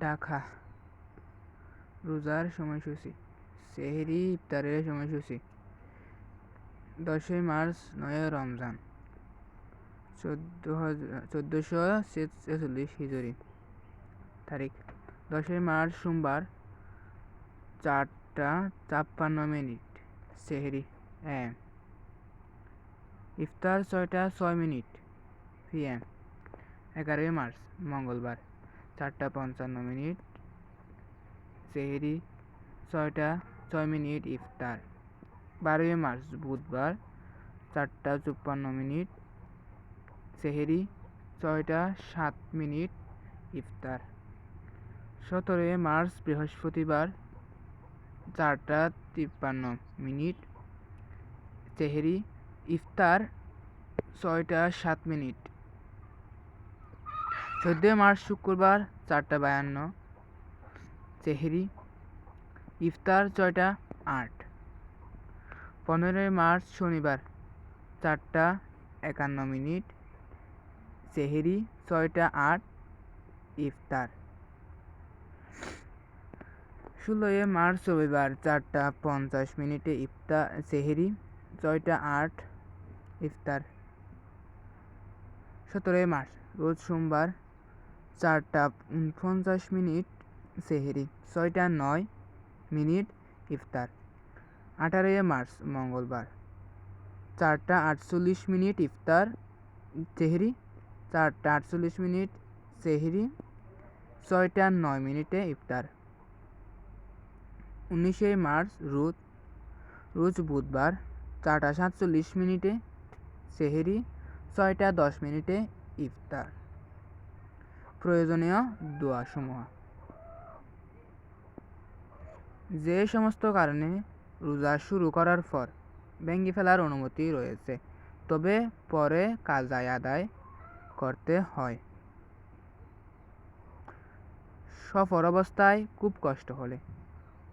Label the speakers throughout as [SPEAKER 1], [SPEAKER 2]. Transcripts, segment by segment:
[SPEAKER 1] ঢাকা রোজার সময়সূচি। সেহরি ইফতারের সময়সূচি। দশই মার্চ, নয় রমজান। চোদ্দোশো ছেচল্লিশ হিজরি। তারিখ। দশই মার্চ, সোমবার চারটা ছাপ্পান্ন মিনিট। সেহরি এম। ইফতার ছয়টা, ছয় মিনিট পিএম এগারোই মার্চ, মঙ্গলবার, চারটা পঞ্চান্ন মিনিট। সেহরি, ছয়টা, ছয় মিনিট ইফতার। বারোই মার্চ, বুধবার, চারটা চুপ্পান্ন মিনিট। সেহেরি, ছয়টা, সাত মিনিট ইফতার। সতেরোই মার্চ, বৃহস্পতিবার, চারটা তিপ্পান্ন মিনিট। সেহেরি, ইফতার, ছয়টা, সাত মিনিট। চোদ্দোই মার্চ শুক্রবার চারটা বায়ান্ন। সেহেরি, ইফতার ছয়টা আট। পনেরোই মার্চ শনিবার চারটা একান্ন মিনিট। সেহেরি, ছয়টা আট, ইফতার। ষোলোই মার্চ রবিবার চারটা পঞ্চাশ মিনিটে ইফতার, সেহেরি, ছয়টা আট, ইফতার। সতেরোই মার্চ, রোজ সোমবার চারটা পঞ্চাশ মিনিট সেহেরি, ছয়টা নয় মিনিট ইফতার। আঠারোই মার্চ, মঙ্গলবার। চারটা আটচল্লিশ মিনিট ইফতার সেহরি, চারটা আটচল্লিশ মিনিট সেহরি, ছয়টা নয় মিনিটে ইফতার। উনিশে মার্চ, রোজ রোজ বুধবার, চারটা সাতচল্লিশ মিনিটে সেহেরি, ছয়টা দশ মিনিটে ইফতার। প্রয়োজনীয় দোয়াসমূহ। যে সমস্ত কারণে রোজা শুরু করার পর ভেঙে ফেলার অনুমতি রয়েছে, তবে পরে কাজায় আদায় করতে হয়। সফর অবস্থায় খুব কষ্ট হলে,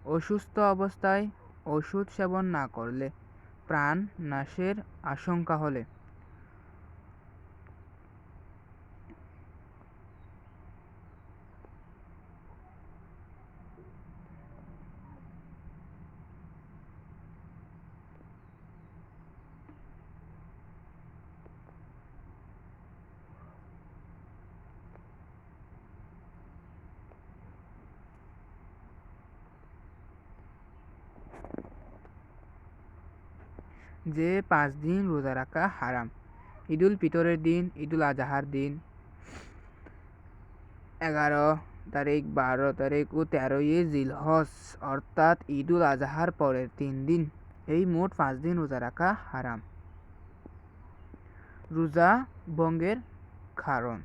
[SPEAKER 1] অসুস্থ অবস্থায় ওষুধ সেবন না করলে প্রাণ নাশের আশঙ্কা হলে যে পাঁচ দিন রোজা রাখা হারাম। ঈদুল ফিতরের দিন, ঈদুল আজহার দিন। এগারো তারিখ, বারো তারিখ ও তেরোই জিলহজ, অর্থাৎ ঈদুল আজহার পরের তিন দিন। এই মোট পাঁচ দিন রোজা রাখা হারাম। রোজা ভঙ্গের কারণ।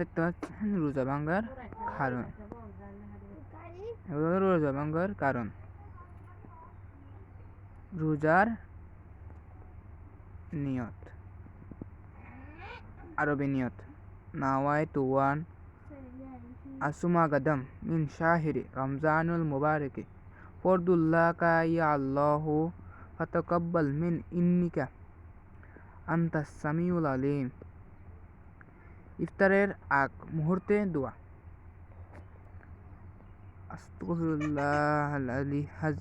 [SPEAKER 1] দেখতে পাচ্ছেন রোজা ভাঙ্গার কারণ। রোজা ভাঙ্গার কারণ। রোজার নিয়ত। আরবি নিয়ত। নাওয়াই তুয়ান আসুমা গাদম মিন শাহিরি রমজানুল মুবারকি। ফরদুল্লাহ ইয়া আল্লাহ ফাতাকাব্বাল মিন ইন্নিকা আন্তা সামিউল আলিম ইফতারের আগ মুহূর্তে দোয়া। আস্তাগফিরুল্লাহ আলী হাজ